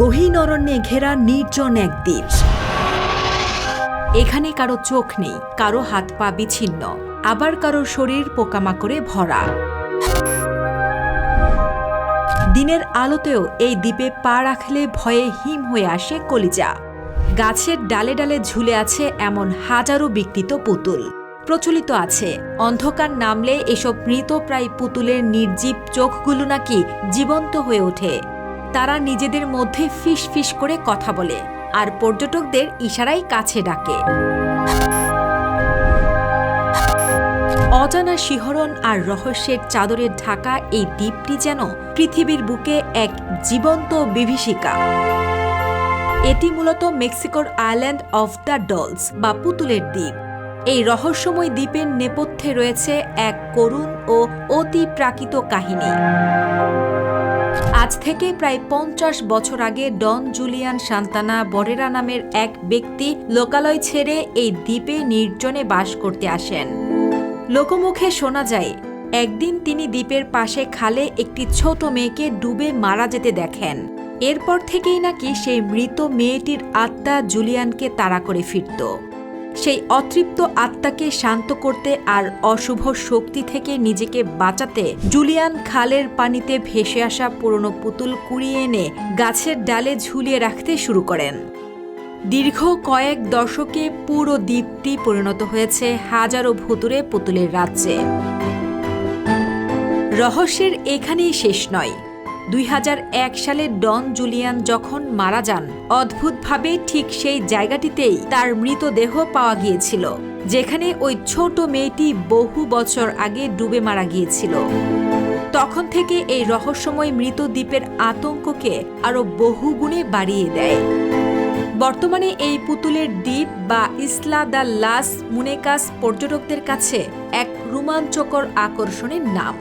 গহীন অরণ্যে ঘেরা নির্জন এক দ্বীপ। এখানে কারও চোখ নেই, কারও হাত পা বিচ্ছিন্ন, আবার কারও শরীর পোকামাকড়ে ভরা। দিনের আলোতেও এই দ্বীপে পা রাখলে ভয়ে হিম হয়ে আসে কলিজা। গাছের ডালে ডালে ঝুলে আছে এমন হাজারো বিকৃত পুতুল। প্রচলিত আছে, অন্ধকার নামলে এসব মৃতপ্রায় পুতুলের নির্জীব চোখগুলো নাকি জীবন্ত হয়ে ওঠে। তারা নিজেদের মধ্যে ফিস ফিস করে কথা বলে, আর পর্যটকদের ইশারাই কাছে ডাকে। অজানা শিহরণ আর রহস্যের চাদরে ঢাকা এই দ্বীপটি যেন পৃথিবীর বুকে এক জীবন্ত বিভীষিকা। এটি মূলত মেক্সিকোর আইল্যান্ড অফ দ্য ডলস বা পুতুলের দ্বীপ। এই রহস্যময় দ্বীপের নেপথ্যে রয়েছে এক করুণ ও অতি প্রাকৃত কাহিনী। আজ থেকে প্রায় পঞ্চাশ বছর আগে ডন জুলিয়ান সান্তানা বরেরা নামের এক ব্যক্তি লোকালয় ছেড়ে এই দ্বীপে নির্জনে বাস করতে আসেন। লোকমুখে শোনা যায়, একদিন তিনি দ্বীপের পাশে খালে একটি ছোট মেয়েকে ডুবে মারা যেতে দেখেন। এরপর থেকেই নাকি সেই মৃত মেয়েটির আত্মা জুলিয়ানকে তাড়া করে ফিরত। সেই অতৃপ্ত আত্মাকে শান্ত করতে আর অশুভ শক্তি থেকে নিজেকে বাঁচাতে জুলিয়ান খালের পানিতে ভেসে আসা পুরনো পুতুল কুড়িয়ে এনে গাছের ডালে ঝুলিয়ে রাখতে শুরু করেন। দীর্ঘ কয়েক দশকে পুরো দ্বীপটি পরিণত হয়েছে হাজারো ভুতুরে পুতুলের রাজ্যে। রহস্যের এখানেই শেষ নয়। দুই হাজার এক সালে ডন জুলিয়ান যখন মারা যান, অদ্ভুতভাবে ঠিক সেই জায়গাটিতেই তার মৃতদেহ পাওয়া গিয়েছিল, যেখানে ওই ছোট মেয়েটি বহু বছর আগে ডুবে মারা গিয়েছিল। তখন থেকে এই রহস্যময় মৃত দ্বীপের আতঙ্ককে আরও বহুগুণে বাড়িয়ে দেয়। বর্তমানে এই পুতুলের দ্বীপ বা ইসলা দ্য লাস মুনেকাস পর্যটকদের কাছে এক রোমাঞ্চকর আকর্ষণের নাম।